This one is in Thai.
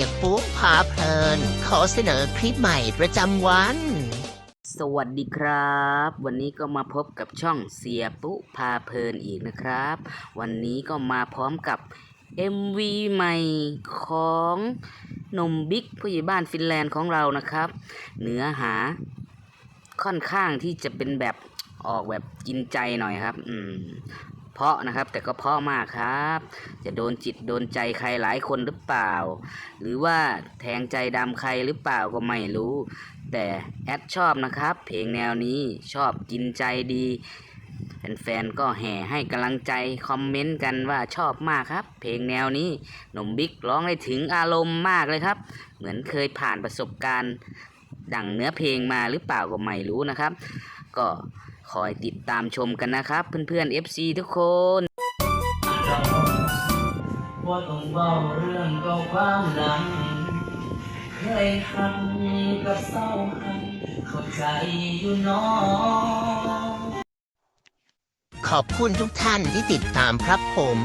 เพลิน ขอเสนอคลิปใหม่ประจำวัน สวัสดีครับ วันนี้ก็มาพบกับช่องเสียปุ๊พาเพลินอีกนะครับ วันนี้ก็มาพร้อมกับ MV ใหม่ของหนุ่มบิ๊กผู้ใหญ่บ้านฟินแลนด์ของเรานะครับ เนื้อหาค่อนข้างที่จะเป็นแบบออกแบบกินใจหน่อยครับ อืม เพาะนะครับ แต่ก็เพาะมากครับ จะโดนจิตโดนใจใครหลายคนหรือเปล่า หรือว่าแทงใจดำใครหรือเปล่าก็ไม่รู้ แต่แอดชอบนะครับ เพลงแนวนี้ชอบกินใจดีแฟนๆก็แห่ให้กำลังใจคอมเมนต์กันว่าชอบมากครับ เพลงแนวนี้หนุ่มบิ๊กร้องได้ถึงอารมณ์มากเลยครับ เหมือนเคยผ่านประสบการณ์ ดั่งเนื้อเพลงมาหรือเปล่าก็ไม่รู้นะครับ ก็ คอยติดตามชมกันนะครับ เพื่อนๆ FC ทุกคนว่าต้องเบาเรื่องเก่าความหลังเคยหักกับเศร้าหักเข้าใจอยู่น้องขอบคุณทุกท่านที่ติดตามครับผม